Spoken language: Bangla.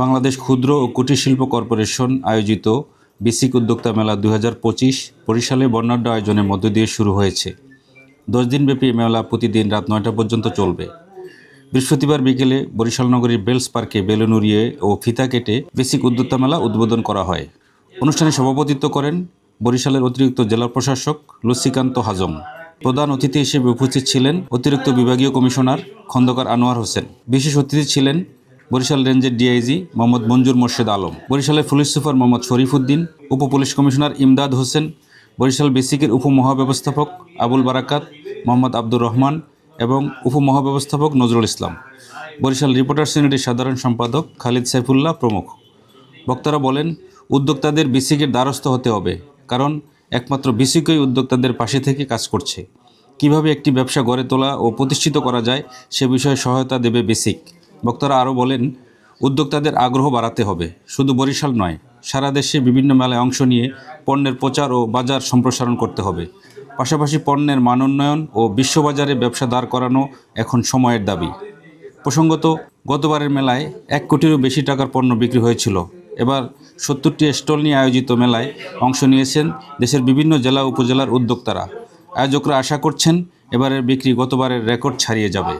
বাংলাদেশ ক্ষুদ্র ও কুটির শিল্প কর্পোরেশন আয়োজিত বেসিক উদ্যোক্তা মেলা দু হাজার পঁচিশ বরিশালে বর্ণাঢ্য আয়োজনের মধ্য দিয়ে শুরু হয়েছে। দশ দিনব্যাপী মেলা প্রতিদিন রাত নয়টা পর্যন্ত চলবে। বৃহস্পতিবার বিকেলে বরিশাল নগরীর বেলস পার্কে বেলুন উড়িয়ে ও ফিতা কেটে বেসিক উদ্যোক্তা মেলা উদ্বোধন করা হয়। অনুষ্ঠানে সভাপতিত্ব করেন বরিশালের অতিরিক্ত জেলা প্রশাসক লসিকান্ত হাজম। প্রধান অতিথি হিসেবে উপস্থিত ছিলেন অতিরিক্ত বিভাগীয় কমিশনার খন্দকার আনোয়ার হোসেন। বিশেষ অতিথি ছিলেন বরিশাল রেঞ্জের ডিআইজি মোহাম্মদ মঞ্জুর মোর্শেদ আলম, বরিশালের পুলিশ সুপার মোহাম্মদ শরীফুদ্দিন উপ পুলিশ কমিশনার ইমদাদ হোসেন, বরিশাল বেসিকের উপমহাব্যবস্থাপক আবুল বারাকাত, মোহাম্মদ আব্দুর রহমান এবং উপমহাব্যবস্থাপক নজরুল ইসলাম। বরিশাল রিপোর্টার্স ইউনিটির সাধারণ সম্পাদক খালিদ সাইফুল্লাহ প্রমুখ। বক্তারা বলেন, উদ্যোক্তাদের বিসিকের দ্বারস্থ হতে হবে, কারণ একমাত্র বিসিকই উদ্যোক্তাদের পাশে থেকে কাজ করছে। কীভাবে একটি ব্যবসা গড়ে তোলা ও প্রতিষ্ঠিত করা যায় সে বিষয়ে সহায়তা দেবে বেসিক। বক্তারা আরও বলেন, উদ্যোক্তাদের আগ্রহ বাড়াতে হবে। শুধু বরিশাল নয়, সারা দেশে বিভিন্ন মেলায় অংশ নিয়ে পণ্যের প্রচার ও বাজার সম্প্রসারণ করতে হবে। পাশাপাশি পণ্যের মানোন্নয়ন ও বিশ্ববাজারে ব্যবসা দাঁড় করানো এখন সময়ের দাবি। প্রসঙ্গত, গতবারের মেলায় এক কোটিরও বেশি টাকার পণ্য বিক্রি হয়েছিল। এবার সত্তরটি স্টল নিয়ে আয়োজিত মেলায় অংশ নিয়েছেন দেশের বিভিন্ন জেলা উপজেলার উদ্যোক্তারা। আয়োজকরা আশা করছেন, এবারের বিক্রি গতবারের রেকর্ড ছাড়িয়ে যাবে।